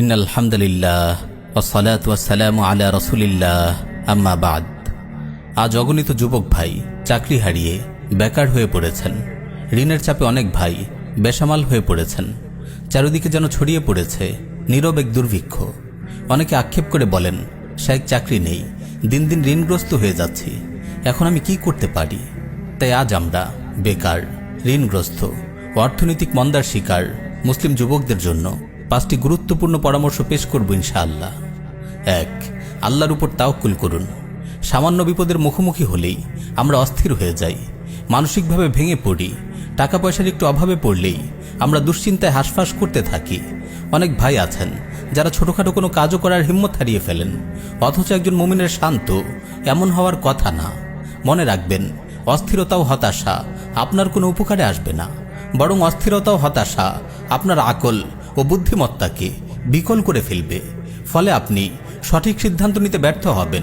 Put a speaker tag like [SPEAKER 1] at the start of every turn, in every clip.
[SPEAKER 1] In আলহামদুলিল্লাহ ওসালাত ওয়াসালাম আলা রসুলিল্লাহ, আম্মা বাদ। আজ অগণিত যুবক ভাই চাকরি হারিয়ে বেকার হয়ে পড়েছেন। ঋণের চাপে অনেক ভাই বেসামাল হয়ে পড়েছেন। চারিদিকে যেন ছড়িয়ে পড়েছে নীরব এক দুর্ভিক্ষ। অনেকে আক্ষেপ করে বলেন শায়েক চাকরি নেই, দিন দিন ঋণগ্রস্ত হয়ে যাচ্ছি। এখন আমি কি করতে পারি? তাই আজ আমরা বেকার, ঋণগ্রস্ত, অর্থনৈতিক মন্দার শিকার মুসলিম যুবকদের জন্য পাঁচটি গুরুত্বপূর্ণ পরামর্শ পেশ করব ইনশাআল্লাহ। এক, আল্লাহর উপর তাওকুল করুন। সামান্য বিপদের মুখোমুখি হলেই আমরা অস্থির হয়ে যাই, মানসিকভাবে ভেঙে পড়ি টাকা পয়সার একটু অভাবে পড়লেই আমরা দুশ্চিন্তায় হাসফাস করতে থাকি। অনেক ভাই আছেন যারা ছোটখাটো কোনো কাজও করার হিম্মত হারিয়ে ফেলেন, অথচ একজন মুমিনের শান্ত, এমন হওয়ার কথা না। মনে রাখবেন অস্থিরতা ও হতাশা আপনার কোনো উপকারে আসবে না, বরং অস্থিরতা ও হতাশা আপনার আকল ও বুদ্ধিমত্তাকে বিকল করে ফেলবে। ফলে আপনি সঠিক সিদ্ধান্ত নিতে ব্যর্থ হবেন।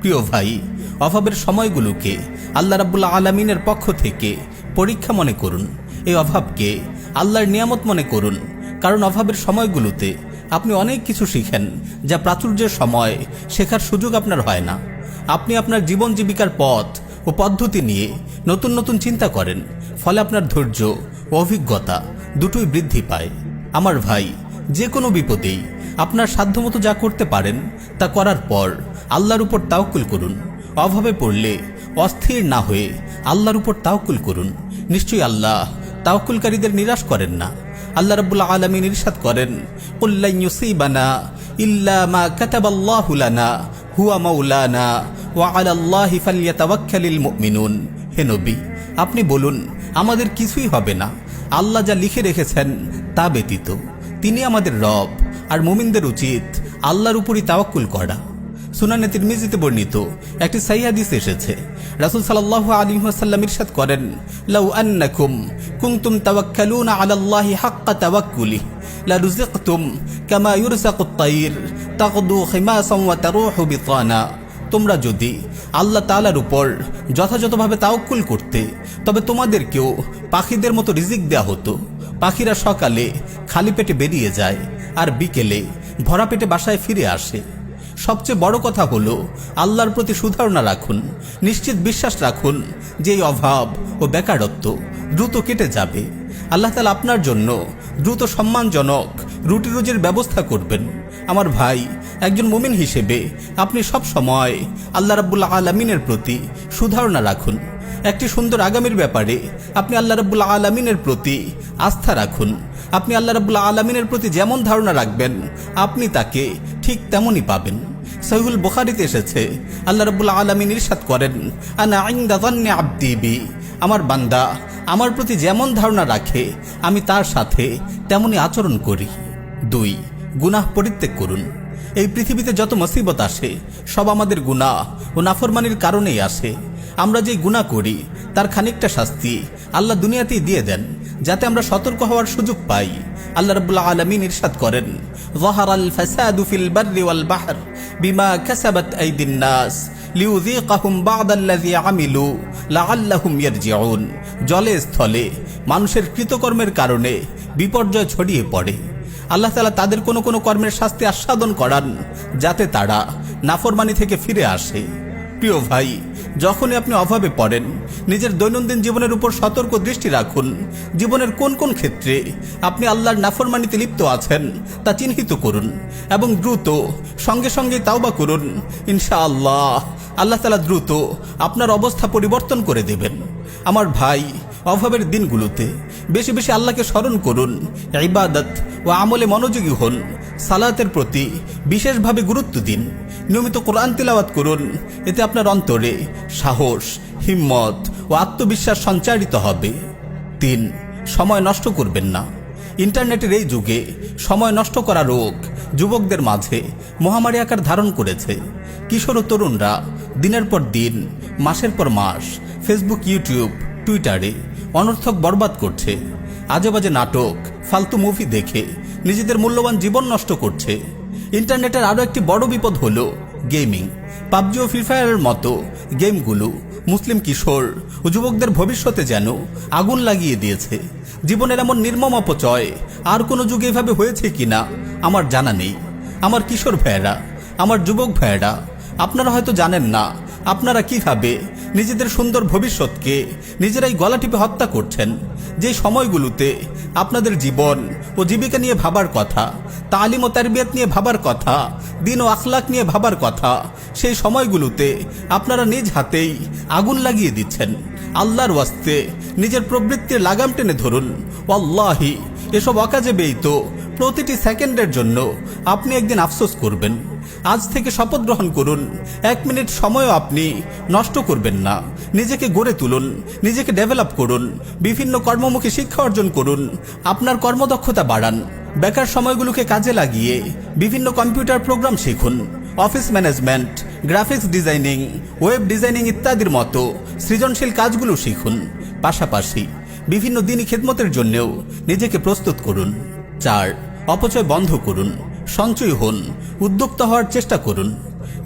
[SPEAKER 1] প্রিয় ভাই, অভাবের সময়গুলোকে আল্লাহ রাবুল্লাহ আলমিনের পক্ষ থেকে পরীক্ষা মনে করুন। এই অভাবকে আল্লাহর নিয়ামত মনে করুন। কারণ অভাবের সময়গুলোতে আপনি অনেক কিছু শিখেন যা প্রাচুর্যের সময় শেখার সুযোগ আপনার হয় না। আপনি আপনার জীবন জীবিকার পথ ও পদ্ধতি নিয়ে নতুন নতুন চিন্তা করেন। ফলে আপনার ধৈর্য ও অভিজ্ঞতা দুটোই বৃদ্ধি পায়। আমার ভাই, যে কোনো বিপদেই আপনার সাধ্যমতো যা করতে পারেন, তা করার পর আল্লাহর উপর তাওকুল করুন। অভাবে পড়লে অস্থির না হয়ে আল্লাহর উপর তাওকুল করুন। নিশ্চয়ই আল্লাহ তাওকুলকারীদের নিরাশ করেন না। আল্লাহ রাব্বুল আলামিন ইরশাদ করেন কুল্লান ইউসিবানা ইল্লা মা কাতাবাল্লাহু লানা, হুয়া মাওলানা, ওয়া হে নবী, আপনি বলুন, আমাদের কিছুই হবে না। আল্লাহ যা লিখে রেখেছেন তা ব্যতীত তিনি আমাদের রব আর মুমিনদের উচিত আল্লাহর উপরই তাওয়াক্কুল করা। সুনানে তিরমিজিতে বর্ণিত একটি সাইহাদিস এসেছে। রাসূল সাল্লাল্লাহু আলাইহি ওয়াসাল্লাম ইরশাদ করেন, লাউ আন্নাকুম কুনতুম তাওয়াক্কালুনা আলাল্লাহি হাক্কা তাওয়াক্কুলি লা রুজিকতুম কামা ইউরসাকুত তাইর তাকদু খিমাসান ওয়া তারুহু বিতানা। তোমরা যদি আল্লাহ তাআলার উপর যথাযথভাবে তাওকুল করতে। তবে তোমাদেরকেও পাখিদের মতো রিজিক দেয়া হতো। পাখিরা সকালে খালি পেটে বেরিয়ে যায় আর বিকেলে ভরা পেটে বাসায় ফিরে আসে। সবচেয়ে বড় কথা হলো আল্লাহর প্রতি সুধারণা রাখুন। নিশ্চিত বিশ্বাস রাখুন যে এই অভাব ও বেকারত্ব দ্রুত কেটে যাবে। আল্লাহ তালা আপনার জন্য দ্রুত সম্মানজনক রুটি রুজির ব্যবস্থা করবেন। আমার ভাই একজন মুমিন হিসেবে আপনি সব সময় আল্লাহ রাব্বুল্লাহ আলমিনের প্রতি সুধারণা রাখুন। একটি সুন্দর আগামীর ব্যাপারে আপনি আল্লাহ রাব্বুল্লাহ আলমিনের প্রতি আস্থা রাখুন। আপনি আল্লাহ রাব্বুল্লাহ আলমিনের প্রতি যেমন ধারণা রাখবেন, আপনি তাকে ঠিক তেমনই পাবেন। সহিহুল বুখারিতে এসেছে, আল্লাহ রাব্বুল্লাহ আলমিন ইরশাদ করেন, আনা আইন্দা যান্নি আব্দি বি, আমার বান্দা আমার প্রতি যেমন ধারণা রাখে, আমি তার সাথে তেমনই আচরণ করি। দুই, গুনাহ পরিত্যাগ করুন। এই পৃথিবীতে যত মুসিবত আসে সব আমাদের গুনাহ ও নাফরমানির কারণেই আসে আমরা যে গুনাহ করি তার খানিকটা শাস্তি আল্লাহ দুনিয়াতেই দিয়ে দেন যাতে আমরা সতর্ক হওয়ার সুযোগ পাই আল্লাহ রাব্বুল্লাহ আলামিন ইরশাদ করেন ظهر الفساد في البر والبحر بما كسبت أيدي الناس লিউযীকাহুম বা'দাল্লাযী আমিলু লাআল্লাহুম ইয়ারজিউন জলে স্থলে মানুষের কৃতকর্মের কারণে বিপর্যয় ছড়িয়ে পড়ে আল্লাহ তাআলা তাদের কোনো কোনো কর্মের শাস্তি আস্বাদন করান যাতে তারা নাফরমানি থেকে ফিরে আসে। প্রিয় ভাই, যখনই আপনি অভাবে পড়েন, নিজের দৈনন্দিন জীবনের উপর সতর্ক দৃষ্টি রাখুন। জীবনের কোন কোন ক্ষেত্রে আপনি আল্লাহর নাফরমানিতে লিপ্ত আছেন তা চিহ্নিত করুন এবং দ্রুত সঙ্গে সঙ্গে তাওবা করুন। ইনশাআল্লাহ, আল্লাহ তালা দ্রুত আপনার অবস্থা পরিবর্তন করে দেবেন। আমার ভাই, অভাবের দিনগুলোতে বেশি বেশি আল্লাহকে স্মরণ করুন। ইবাদত ও আমলে মনোযোগী হন, সালাতের প্রতি বিশেষভাবে গুরুত্ব দিন। নিয়মিত কোরআন তিলাওয়াত করুন, এতে আপনার অন্তরে সাহস, হিম্মত ও আত্মবিশ্বাস সঞ্চারিত হবে। তিন, সময় নষ্ট করবেন না। ইন্টারনেটের এই যুগে সময় নষ্ট করা রোগ যুবকদের মাঝে মহামারী আকার ধারণ করেছে। কিশোর ও তরুণরা দিনের পর দিন, মাসের পর মাস ফেসবুক ইউটিউব টুইটারে অনর্থক বরবাদ করছে। আজে বাজে নাটক ফালতু মুভি দেখে নিজেদের মূল্যবান জীবন নষ্ট করছে। ইন্টারনেটের আরও একটি বড় বিপদ হলো গেমিং পাবজি ও ফ্রি ফায়ারের মতো গেমগুলো মুসলিম কিশোর ও যুবকদের ভবিষ্যতে যেন আগুন লাগিয়ে দিয়েছে। জীবনের এমন নির্মম অপচয় আর কোনো যুগে এভাবে হয়েছে কিনা আমার জানা নেই। আমার কিশোর ভাইয়েরা, আমার যুবক ভাইয়েরা, আপনারা হয়তো জানেন না, আপনারা কীভাবে নিজেদের সুন্দর ভবিষ্যৎকে নিজেরাই গলা টিপে হত্যা করছেন। যে সময়গুলোতে আপনাদের জীবন ও জীবিকা নিয়ে ভাবার কথা, তালিম ও তারবিয়াত নিয়ে ভাবার কথা, দিন ও আখলাক নিয়ে ভাবার কথা, সেই সময়গুলোতে আপনারা নিজ হাতেই আগুন লাগিয়ে দিচ্ছেন। আল্লাহর ওয়াস্তে নিজের প্রবৃত্তির লাগাম টেনে ধরুন। অল্লাহি এসব অকাজে বেইত প্রতিটি সেকেন্ডের জন্য আপনি একদিন আফসোস করবেন। আজ থেকে শপথ গ্রহণ করুন। এক মিনিট সময়ও আপনি নষ্ট করবেন না। নিজেকে গড়ে তুলুন, নিজেকে ডেভেলপ করুন, বিভিন্ন কর্মমুখী শিক্ষা অর্জন করুন, আপনার কর্মদক্ষতা বাড়ান, বেকার সময়গুলোকে কাজে লাগিয়ে বিভিন্ন কম্পিউটার প্রোগ্রাম শিখুন, office management, graphics designing, web designing ইত্যাদির মতো সৃজনশীল কাজগুলো শিখুন। পাশাপাশি বিভিন্ন দিনই খেদমতের জন্যও নিজেকে প্রস্তুত করুন। চার, অপচয় বন্ধ করুন। সঞ্চয় হন। উদ্যোক্তা হওয়ার চেষ্টা করুন।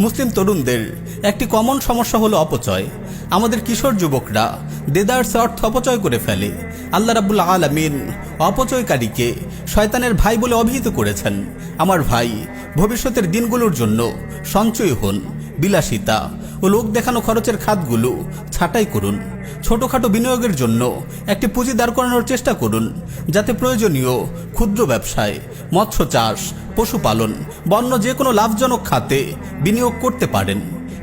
[SPEAKER 1] মুসলিম তরুণদের একটি কমন সমস্যা হলো অপচয়। আমাদের কিশোর যুবকরা দেদার্সে অর্থ অপচয় করে ফেলে। আল্লাহ রাবুল আলমিন অপচয়কারীকে শয়তানের ভাই বলে অভিহিত করেছেন। আমার ভাই, ভবিষ্যতের দিনগুলোর জন্য সঞ্চয় হন। বিলাসিতা ও লোক দেখানো খরচের খাতগুলো ছাঁটাই করুন। ছোটখাটো বিনিয়োগের জন্য একটি পুঁজি দাঁড় করানোর চেষ্টা করুন, যাতে প্রয়োজনীয় ক্ষুদ্র ব্যবসায়, মৎস্য চাষ, পশুপালন, বন্য যে কোনো লাভজনক খাতে বিনিয়োগ করতে পারেন।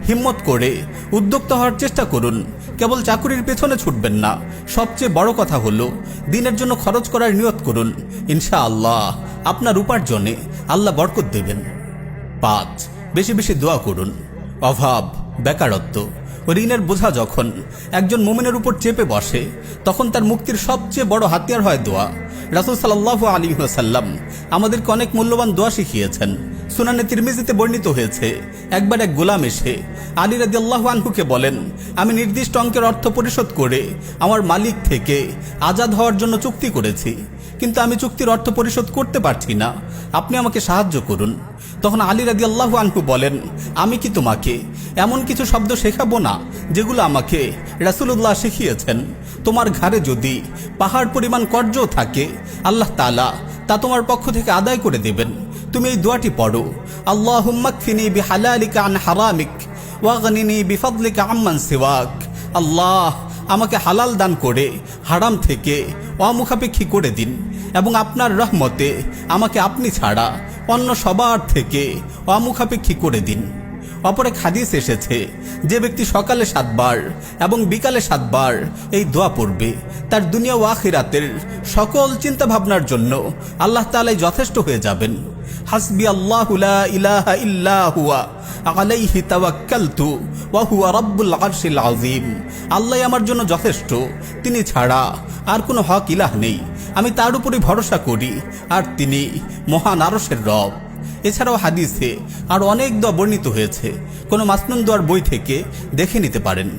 [SPEAKER 1] হিম্মত করে উদ্যোক্তা হওয়ার চেষ্টা করুন। কেবল চাকুরির পেছনে ছুটবেন না। সবচেয়ে বড় কথা হলো, দিনের জন্য খরচ করার নিয়ত করুন। ইনশা আল্লাহ আপনার উপার্জনে আল্লাহ বরকত দেবেন। পাঁচ, বেশি বেশি দোয়া করুন। অভাব, বেকারত্ব ঋণের বোঝা যখন একজন মোমেনের উপর চেপে বসে, তখন তার মুক্তির সবচেয়ে বড় হাতিয়ার হয় দোয়া। রাসুল সাল্লাহ আলী সাল্লাম আমাদেরকে অনেক মূল্যবান দোয়া শিখিয়েছেন। সুনানে তিরমিজিতে বর্ণিত হয়েছে, একবার এক গোলাম এসে আলী রাজি আনহুকে বলেন, আমি নির্দিষ্ট অঙ্কের অর্থ পরিশোধ করে আমার মালিক থেকে আজাদ হওয়ার জন্য চুক্তি করেছি। কিন্তু আমি চুক্তির অর্থ পরিশোধ করতে পারছি না। আপনি আমাকে সাহায্য করুন। তখন আলী রাজি আল্লাহ আনহু বলেন, আমি কি তোমাকে এমন কিছু শব্দ শেখাবো না, যেগুলো আমাকে রাসুলুল্লাহ শিখিয়েছেন? তোমার ঘাড়ে যদি পাহাড় পরিমাণ কর্য থাকে, আল্লাহ তালা তা তোমার পক্ষ থেকে আদায় করে দেবেন। তুমি এই দোয়াটি পড়ো আল্লাহ আন হারামিক আম্মান আল্লাহ আমাকে হালাল দান করে হারাম থেকে অমুখাপেক্ষী করে দিন, এবং আপনার রহমতে আমাকে আপনি ছাড়া অন্য সবার থেকে অমুখাপেক্ষী করে দিন। অপরে হাদিস এসেছে, যে ব্যক্তি সকালে সাতবার এবং বিকালে সাতবার এই দোয়া পড়বে, তার দুনিয়া ও সকল চিন্তা ভাবনার জন্য আল্লাহ তালাই যথেষ্ট হয়ে যাবেন। হাসবি আল্লাহ ইলাহা ইল্লা হুয়া। আলাইহি তাওয়াক্কালতু, ওয়া হুয়া রাব্বুল আরশিল আযীম। আল্লাহ আমার জন্য যথেষ্ট, তিনি ছাড়া আর কোনো হক ইলাহ নেই। আমি তার উপরই ভরসা করি, আর তিনি মহান আরশের রব। এছাড়াও হাদিসে আর অনেক দোয়া বর্ণিত হয়েছে। কোনো মাসনুন দোয়ার বই থেকে দেখে নিতে পারেন।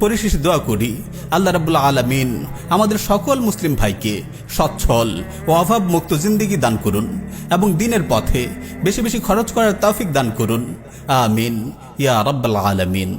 [SPEAKER 1] পরিশেষে দোয়া করি আল্লাহ রাবুল্লা আলমিন আমাদের সকল মুসলিম ভাইকে সচ্ছল ও অভাব মুক্ত জিন্দিগি দান করুন এবং দিনের পথে বেশি বেশি খরচ করার তৌফিক দান করুন। আমিন। ইয়া রব্বাল আলমিন।